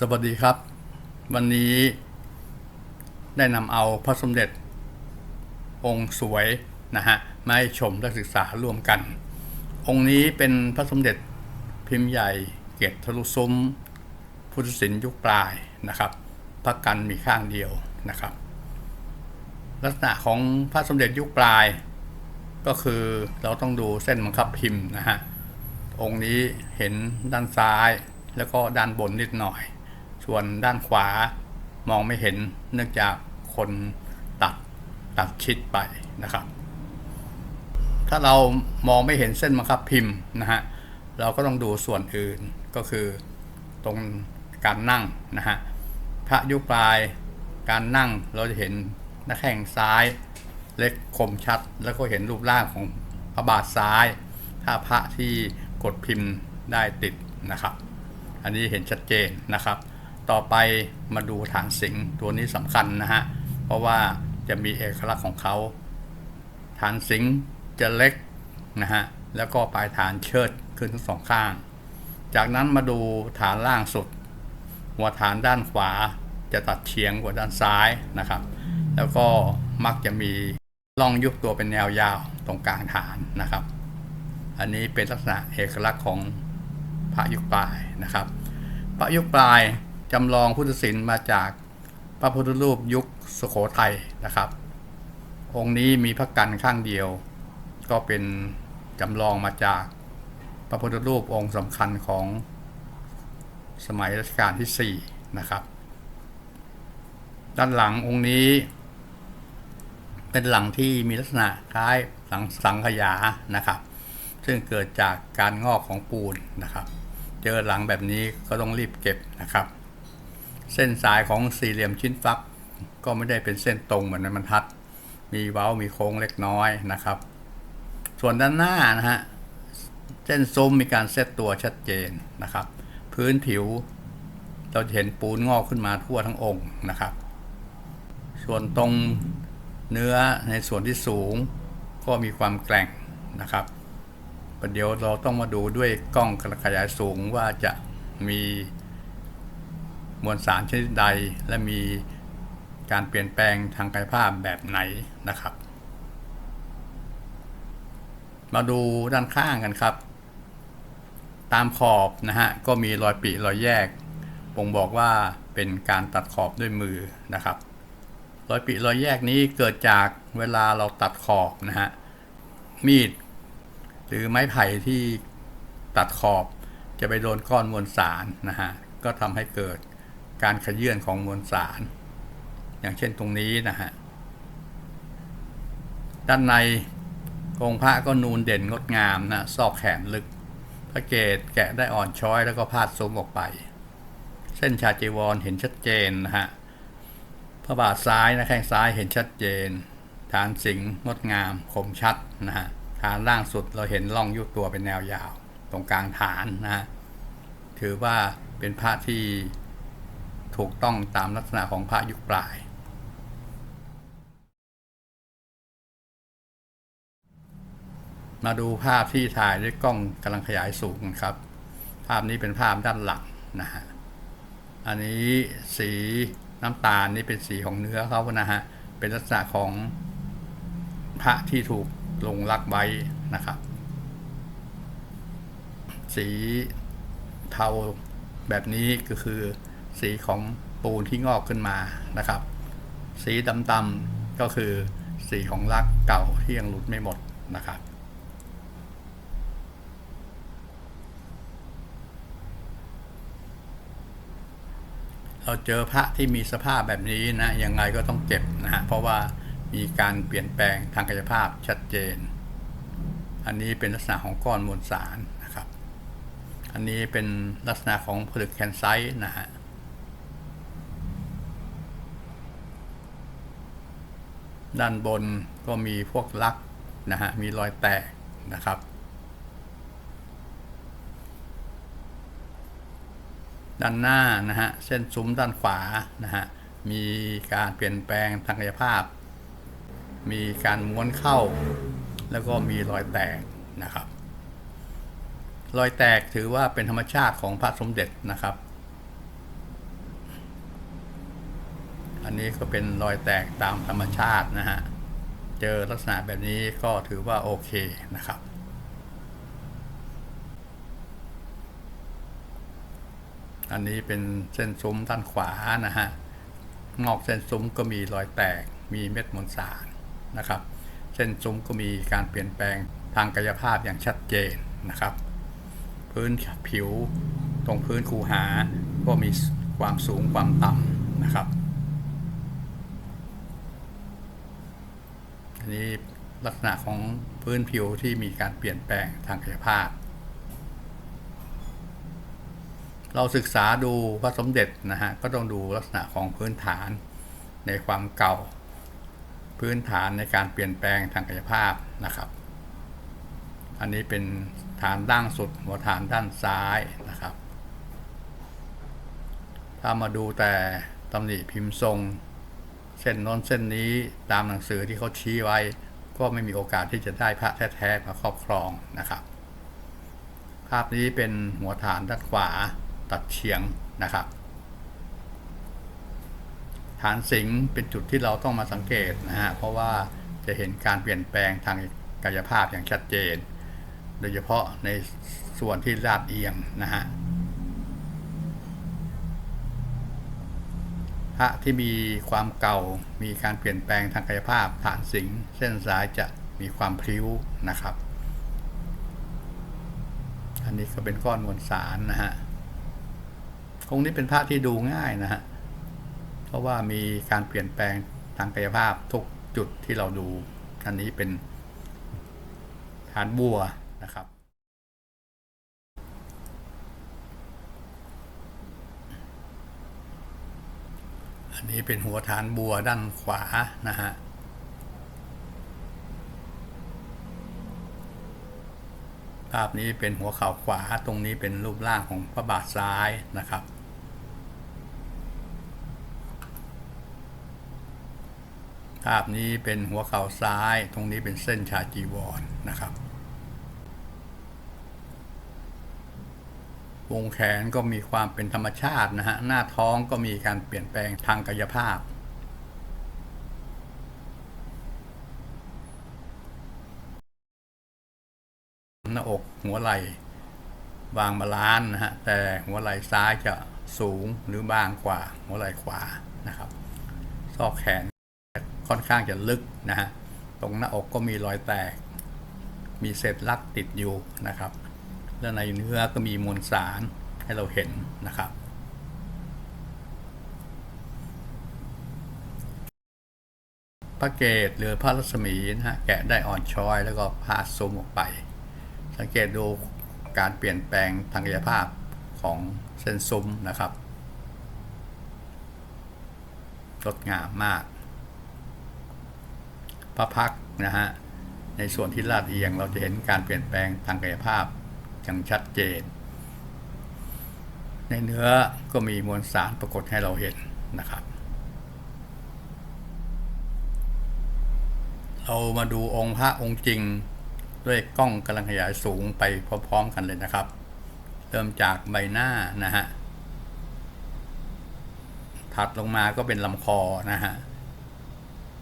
สวัสดีครับ วันนี้ได้นำเอาพระสมเด็จ องค์สวยนะฮะมาให้ชมและศึกษาร่วมกัน องค์นี้เป็นพระสมเด็จพิมพ์ใหญ่เกศทะลุซุ้ม พุทธศิลป์ยุคปลายนะครับพระกันมีข้างเดียวนะครับ ลักษณะของพระสมเด็จยุคปลาย ก็คือเราต้องดูเส้นบังคับพิมพ์นะฮะองค์นี้เห็นด้านซ้ายแล้วก็ด้านบนนิดหน่อย ส่วนด้านขวามองไม่เห็นเนื่องจากคนตัดตัดชิดไปนะครับ ถ้าเรามองไม่เห็นเส้นบังคับพิมพ์นะฮะเราก็ต้องดูส่วนอื่นก็คือตรงการนั่งนะฮะพระยุคปลายการนั่งเราจะเห็นหน้าแข้งซ้าย เล็กคมชัด แล้วก็เห็นรูปร่างของพระบาทซ้าย ถ้าพระที่กดพิมพ์ได้ติดนะครับ อันนี้เห็นชัดเจนนะครับ ต่อไปมาดูฐานสิงห์ตัวนี้สำคัญนะฮะ เพราะว่าจะมีเอกลักษณ์ของเขา ฐานสิงห์จะเล็กนะฮะ แล้วก็ปลายฐานเชิดขึ้นทั้งสองข้าง จากนั้นมาดูฐานล่างสุด หัวฐานด้านขวาจะตัดเฉียงกว่าด้านซ้ายนะครับ แล้วก็มักจะมีร่องยุบตัวเป็นแนวยาวตรงกลางฐานนะครับ อันนี้เป็นลักษณะเอกลักษณ์ของพระยุคปลายนะครับ พระยุคปลาย จำลองพุทธศิลป์มาจากพระพุทธรูปยุคสุโขทัยนะครับ องค์นี้มีพระกันข้างเดียว ก็เป็นจำลองมาจากพระพุทธรูปองค์สำคัญของสมัยรัชกาลที่ 4 นะครับ ด้านหลังองค์นี้เป็นหลังที่มีลักษณะคล้ายหลังสังขยานะครับ ซึ่งเกิดจากการงอกของปูนนะครับ เจอหลังแบบนี้ก็ต้องรีบเก็บนะครับ เส้นสายของสี่เหลี่ยมชิ้นฟัก ก็ไม่ได้เป็นเส้นตรงเหมือนในบรรทัด มีเว้ามีโค้งเล็กน้อยนะครับ ส่วนด้านหน้านะฮะเส้นซุ้มมีการเซตตัวชัดเจนนะครับ พื้นผิวเราจะเห็นปูนงอกขึ้นมาทั่วทั้งองค์นะครับ ส่วนตรงเนื้อในส่วนที่สูงก็มีความแกร่งนะครับประเดี๋ยวเราต้องมาดูด้วยกล้องขยายสูงว่าจะมี มวลสารชนิดใด และมีการเปลี่ยนแปลงทางกายภาพแบบไหนนะครับ มาดูด้านข้างกันครับ ตามขอบนะฮะก็มีรอยปีรอยแยกบ่งบอกว่าเป็นการตัดขอบด้วยมือนะครับ รอยปีรอยแยกนี้เกิดจากเวลาเราตัดขอบนะฮะมีด หรือไม้ไผ่ที่ตัดขอบจะไปโดนก้อนมวลสารนะฮะก็ทำให้เกิด การขยื่นของมวลสาร อย่างเช่นตรงนี้นะฮะ ด้านในองค์พระก็นูนเด่นงดงามนะซอกแขนลึก พระเกศแกะได้อ่อนช้อยแล้วก็พาดซมออกไป เส้นชาจีวรเห็นชัดเจนนะฮะพระบาทซ้ายนะแข้งซ้ายเห็นชัดเจน ฐานสิงงดงามคมชัดนะฮะฐานล่างสุดเราเห็นร่องยุบตัวเป็นแนวยาว ตรงกลางฐานนะฮะถือว่าเป็นพระที่ ถูกต้องตามลักษณะของพระยุคปลาย มาดูภาพที่ถ่ายด้วยกล้องกำลังขยายสูงครับ ภาพนี้เป็นภาพด้านหลังนะฮะอันนี้สีน้ำตาลนี่เป็นสีของเนื้อเขานะฮะเป็นลักษณะของพระที่ถูกลงรักไว้นะครับ สีเทาแบบนี้ก็คือ สีของปูนที่งอกขึ้นมานะครับ สีดำๆก็คือสีของรักเก่าที่ยังหลุดไม่หมดนะครับ เราเจอพระที่มีสภาพแบบนี้นะยังไงก็ต้องเก็บนะฮะเพราะว่ามีการเปลี่ยนแปลงทางกายภาพชัดเจน อันนี้เป็นลักษณะของก้อนมวลสารนะครับ อันนี้เป็นลักษณะของผลึกแคนไซต์นะฮะ ด้านบนก็มีพวกลักนะฮะมีรอยแตกนะครับ ด้านหน้านะฮะเส้นซุ้มด้านขวานะฮะมีการเปลี่ยนแปลงทางกายภาพ มีการม้วนเข้า แล้วก็มีรอยแตกนะครับ รอยแตกถือว่าเป็นธรรมชาติของพระสมเด็จนะครับ นนี้ก็เป็นรอยแตกตามธรรมชาตินะฮะ เจอลักษณะแบบนี้ก็ถือว่าโอเคนะครับ อันนี้เป็นเส้นซุ้มด้านขวานะฮะ งอกเส้นซุ้มก็มีรอยแตก มีเม็ดมวลสารนะครับ เส้นซุ้มก็มีการเปลี่ยนแปลงทางกายภาพอย่างชัดเจนนะครับ พื้นผิวตรงพื้นคูหาก็มีความสูงความต่ำนะครับ นนี้ลักษณะของพื้นผิวที่มีการเปลี่ยนแปลงทางกายภาพ เราศึกษาดูพระสมเด็จนะฮะก็ต้องดูลักษณะของพื้นฐานในความเก่า พื้นฐานในการเปลี่ยนแปลงทางกายภาพนะครับ อันนี้เป็นฐานด้านสุดหัวฐานด้านซ้ายนะครับ ถ้ามาดูแต่ตำหนิพิมพ์ทรง เส้นน้นเส้นนี้ตามหนังสือที่เขาชี้ไว้ ก็ไม่มีโอกาสที่จะได้พระแท้ๆมาครอบครองนะครับ ภาพนี้เป็นหัวฐานด้านขวาตัดเฉียงนะครับ ฐานสิงเป็นจุดที่เราต้องมาสังเกตนะฮะเพราะว่าจะเห็นการเปลี่ยนแปลงทางกายภาพอย่างชัดเจน โดยเฉพาะในส่วนที่ลาดเอียงนะฮะ พระที่มีความเก่า มีการเปลี่ยนแปลงทางกายภาพฐานสิงห์เส้นสายจะมีความพริ้วนะครับ อันนี้ก็เป็นก้อนมวลสารนะฮะองค์นี้เป็นพระที่ดูง่ายนะฮะ เพราะว่ามีการเปลี่ยนแปลงทางกายภาพทุกจุดที่เราดู อันนี้เป็นฐานบัวนะครับ นี้เป็นหัวฐานบัวด้านขวานะฮะภาพนี้เป็นหัวเข่าขวาตรงนี้เป็นรูปร่างของพระบาทซ้ายนะครับ ภาพนี้เป็นหัวเข่าซ้าย ตรงนี้เป็นเส้นชาจีวรนนะครับ วงแขนก็มีความเป็นธรรมชาตินะฮะ หน้าท้องก็มีการเปลี่ยนแปลงทางกายภาพ หน้าอกหัวไหล่บางบาลานนะฮะ แต่หัวไหล่ซ้ายจะสูงหรือบางกว่า หัวไหล่ขวานะครับ ซอกแขนค่อนข้างจะลึกนะฮะ ตรงหน้าอกก็มีรอยแตก มีเศษลักติดอยู่นะครับ และในเนื้อก็มีมวลสารให้เราเห็นนะครับพระเกตหรือพระรัศมีนะฮะแกะได้อ่อนช้อยแล้วก็พาซูมออกไป สังเกตดูการเปลี่ยนแปลงทางกายภาพของเส้นซุ้มนะครับงดงามมาก พระพักนะฮะในส่วนที่ลาดเอียงเราจะเห็นการเปลี่ยนแปลงทางกายภาพ อย่างชัดเจน ในเนื้อก็มีมวลสารปรากฏให้เราเห็นนะครับ เรามาดูองค์พระองค์จริงด้วยกล้องกำลังขยายสูงไปพร้อมๆกันเลยนะครับ เริ่มจากใบหน้านะฮะถัดลงมาก็เป็นลำคอนะฮะ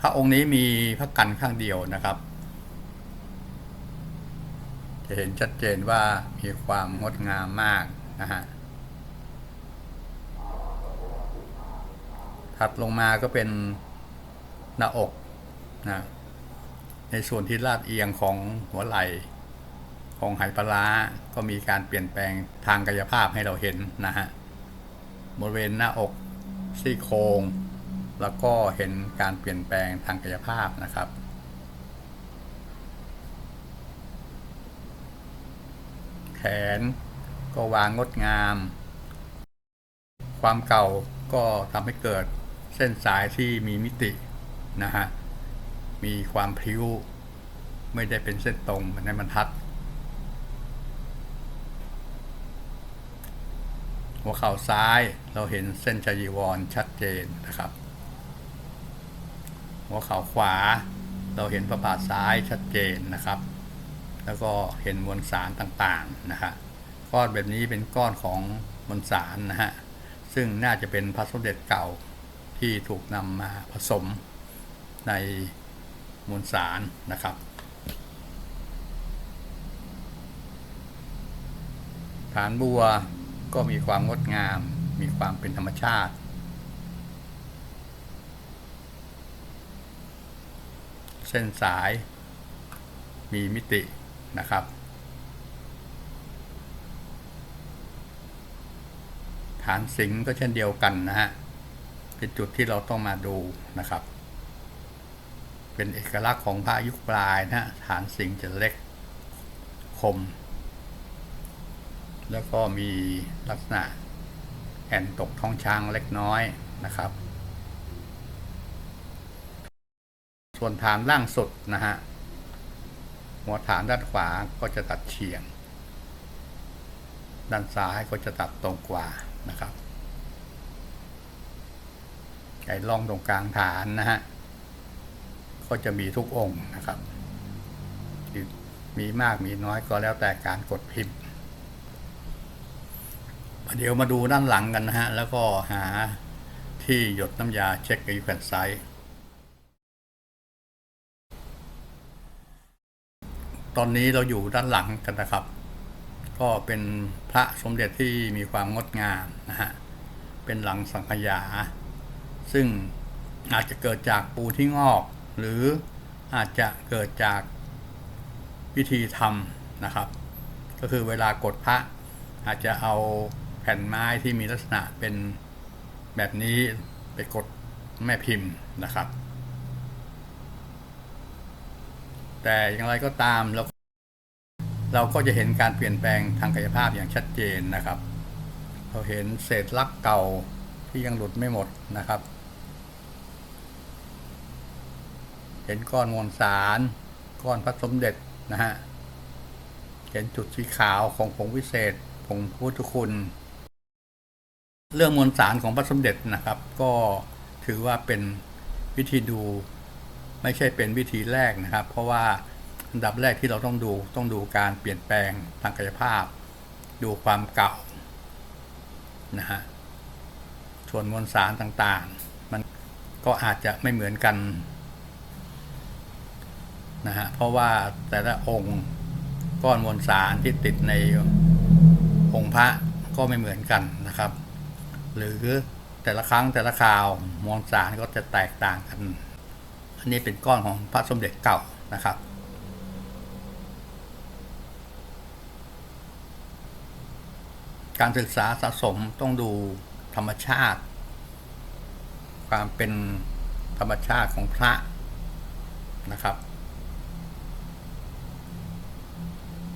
พระองค์นี้มีพระกันข้างเดียวนะครับ จะเห็นชัดเจนว่ามีความงดงามมากนะฮะถัดลงมาก็เป็นหน้าอกนะในส่วนที่ลาดเอียงของหัวไหล่ของไหปลาร้าก็มีการเปลี่ยนแปลงทางกายภาพให้เราเห็นนะฮะบริเวณหน้าอกซี่โครงแล้วก็เห็นการเปลี่ยนแปลงทางกายภาพนะครับ แขน ก็วางงดงาม ความเก่าก็ทำให้เกิดเส้นสายที่มีมิตินะฮะ มีความพิ้ว ไม่ได้เป็นเส้นตรงเหมือนในบรรทัด หัวเข่าซ้ายเราเห็นเส้นชายีวรชัดเจนนะครับ หัวเข่าขวาเราเห็นประบาทซ้ายชัดเจนนะครับ แล้วก็เห็นมวลสารต่างๆนะฮะก้อนแบบนี้เป็นก้อนของมวลสารนะฮะซึ่งน่าจะเป็นพระสมเด็จเก่าที่ถูกนำมาผสมในมวลสารนะครับ ฐานบัวก็มีความงดงาม มีความเป็นธรรมชาติ เส้นสายมีมิติ นะครับ ฐานสิงก็เช่นเดียวกันนะฮะ เป็นจุดที่เราต้องมาดูนะครับ เป็นเอกลักษณ์ของพระยุคปลายนะฮะฐานสิงจะเล็กคม แล้วก็มีลักษณะแอนตกท้องช้างเล็กน้อยนะครับ ส่วนฐานล่างสุดนะฮะ หัวฐานด้านขวาก็จะตัดเฉียง ด้านซ้ายก็จะตัดตรงกว่านะครับไอ้ร่องตรงกลางฐานนะฮะก็จะมีทุกองค์นะครับ มีมากมีน้อยก็แล้วแต่การกดพิมพ์เดี๋ยวมาดูด้านหลังกันนะฮะ แล้วก็หาที่หยดน้ำยาเช็คกับแผ่นไซส์ ตอนนี้เราอยู่ด้านหลังกันนะครับ ก็เป็นพระสมเด็จที่มีความงดงามนะฮะ เป็นหลังสังขยา ซึ่งอาจจะเกิดจากปูที่งอก หรืออาจจะเกิดจากวิธีทำนะครับ ก็คือเวลากดพระอาจจะเอาแผ่นไม้ที่มีลักษณะเป็นแบบนี้ไปกดแม่พิมพ์นะครับ แต่อย่างไรก็ตามเราเราก็จะเห็นการเปลี่ยนแปลงทางกายภาพอย่างชัดเจนนะครับ เราเห็นเศษลักเก่าที่ยังหลุดไม่หมดนะครับ เห็นก้อนมวลสาร ก้อนพระสมเด็จนะฮะ เห็นจุดสีขาวของผงวิเศษผงพุทธคุณ เรื่องมวลสารของพระสมเด็จนะครับ ก็ถือว่าเป็นวิธีดู ไม่ใช่เป็นวิธีแรกนะครับ เพราะว่าอันดับแรกที่เราต้องดูต้องดูการเปลี่ยนแปลงทางกายภาพ ดูความเก่านะฮะส่วนมวลสารต่างๆ มันก็อาจจะไม่เหมือนกันนะฮะเพราะว่าแต่ละองค์ก้อนมวลสารที่ติดในองค์พระก็ไม่เหมือนกันนะครับ หรือแต่ละครั้งแต่ละคราวมวลสารก็จะแตกต่างกัน อันนี้เป็นก้อนของพระสมเด็จเก่านะครับการศึกษาสะสมต้องดูธรรมชาติ ความเป็นธรรมชาติของพระนะครับ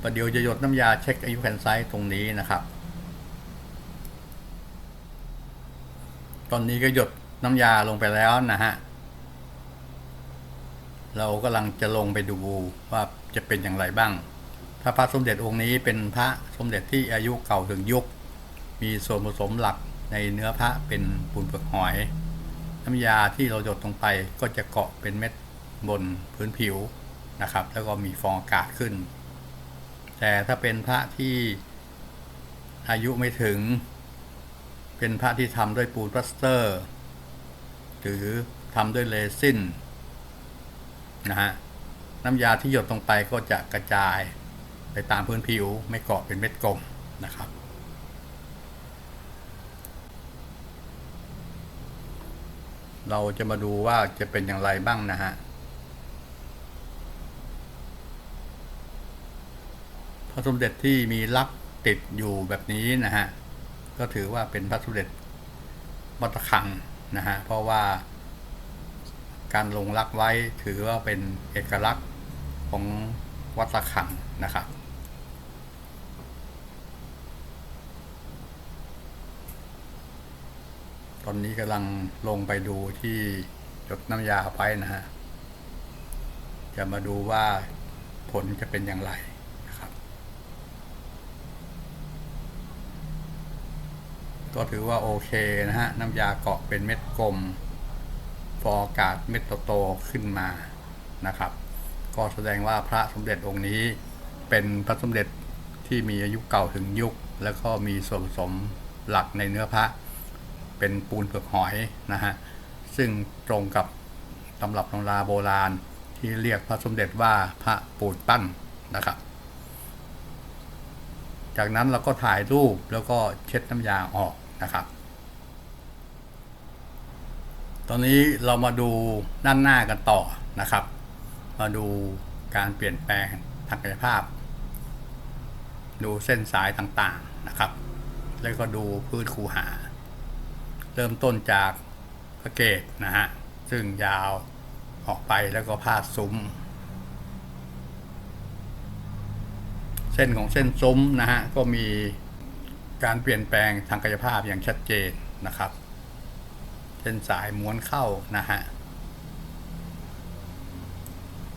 ประเดี๋ยวจะหยดน้ำยาเช็คอายุแผ่นไซต์ตรงนี้นะครับ ตอนนี้ก็หยดน้ำยาลงไปแล้วนะฮะ เรากำลังจะลงไปดูว่าจะเป็นอย่างไรบ้าง ถ้าพระสมเด็จองค์นี้เป็นพระสมเด็จที่อายุเก่าถึงยุค มีส่วนผสมหลักในเนื้อพระเป็นปูนเปลือกหอย น้ำยาที่เราหยดลงไปก็จะเกาะเป็นเม็ดบนพื้นผิวนะครับ แล้วก็มีฟองอากาศขึ้น แต่ถ้าเป็นพระที่อายุไม่ถึง เป็นพระที่ทำด้วยปูนพลาสเตอร์ หรือทำด้วยเรซิน นะฮะน้ำยาที่หยดลงไปก็จะกระจายไปตามพื้นผิวไม่เกาะเป็นเม็ดกลมนะครับ เราจะมาดูว่าจะเป็นอย่างไรบ้างนะฮะพระสมเด็จที่มีลักษ์ติดอยู่แบบนี้นะฮะก็ถือว่าเป็นพระสมเด็จวัตคังนะฮะเพราะว่า การลงลักไว้ถือว่าเป็นเอกลักษณ์ของวัดตคังนะครับตอนนี้กำลังลงไปดูที่หยดน้ำยาไปนะฮะ จะมาดูว่าผลจะเป็นอย่างไรนะครับ ก็ถือว่าโอเคนะฮะ น้ำยาเกาะเป็นเม็ดกลม อากาศเม็ดโตๆขึ้นมานะครับ ก็แสดงว่าพระสมเด็จองค์นี้เป็นพระสมเด็จที่มีอายุเก่าถึงยุค แล้วก็มีส่วนผสมหลักในเนื้อพระ เป็นปูนเปลือกหอยนะฮะซึ่งตรงกับตำรับตำราโบราณที่เรียกพระสมเด็จว่าพระปูนปั้นนะครับ จากนั้นเราก็ถ่ายรูปแล้วก็เช็ดน้ำยาออกนะครับ ตอนนี้เรามาดูด้านหน้ากันต่อนะครับ มาดูการเปลี่ยนแปลงทางกายภาพ ดูเส้นสายต่างๆนะครับ แล้วก็ดูพื้นคูหา เริ่มต้นจากพระเกตนะฮะ ซึ่งยาวออกไปแล้วก็พาดซุ้ม เส้นของเส้นซุ้มนะฮะ ก็มีการเปลี่ยนแปลงทางกายภาพอย่างชัดเจนนะครับ เส้นสายม้วนเข้านะฮะ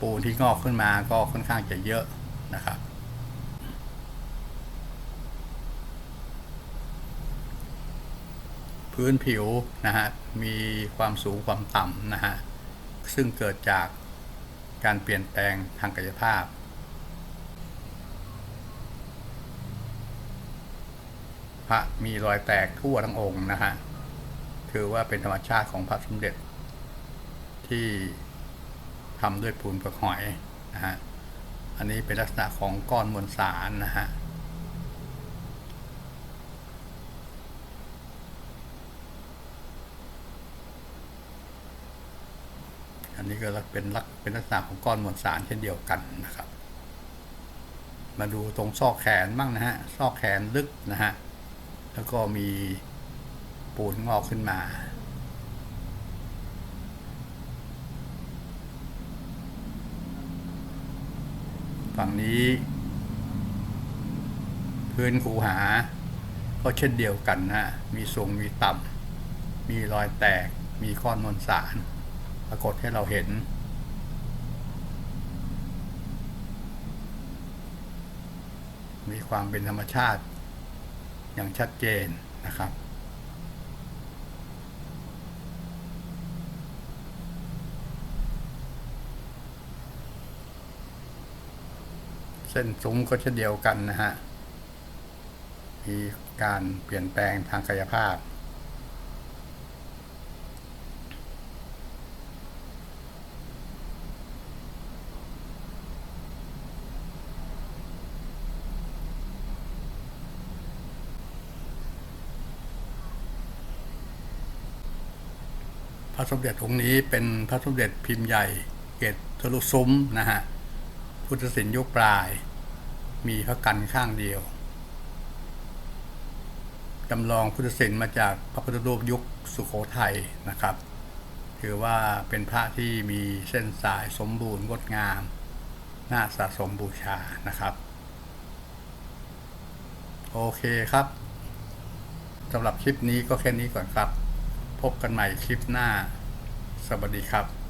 ปูนที่งอกขึ้นมาก็ค่อนข้างจะเยอะนะครับ พื้นผิวนะฮะ มีความสูงความต่ำนะฮะ ซึ่งเกิดจากการเปลี่ยนแปลงทางกายภาพพระมีรอยแตกทั่วทั้งองค์นะฮะ ถือว่าเป็นธรรมชาติของพระสมเด็จ ที่ทำด้วยปูนประหอยนะฮะอันนี้เป็นลักษณะของก้อนมวลสารนะฮะอันนี้ก็เป็นลักเป็นลักษณะของก้อนมวลสารเช่นเดียวกันนะครับ มาดูตรงซอกแขนบ้างนะฮะซอกแขนลึกนะฮะแล้วก็มี ปูนงอกขึ้นมาฝั่งนี้ พื้นคูหา ก็เช่นเดียวกันนะ มีทรงมีต่ำมีรอยแตก มีก้อนมวลสาร ปรากฏให้เราเห็น มีความเป็นธรรมชาติอย่างชัดเจนนะครับ เส้นซุ้มก็เช่นเดียวกันนะฮะ มีการเปลี่ยนแปลงทางกายภาพ พระสมเด็จองค์นี้เป็นพระสมเด็จพิมพ์ใหญ่เกตทะลุซุ้มนะฮะ พุทธศิลป์ยุคปลาย มีพระกันข้างเดียวจำลองพุทธศิลป์มาจากพระพุทธรูปยุคสุโขทัยนะครับ ถือว่าเป็นพระที่มีเส้นสายสมบูรณ์งดงาม น่าสะสมบูชานะครับ โอเคครับสำหรับคลิปนี้ก็แค่นี้ก่อนครับ พบกันใหม่คลิปหน้า สวัสดีครับ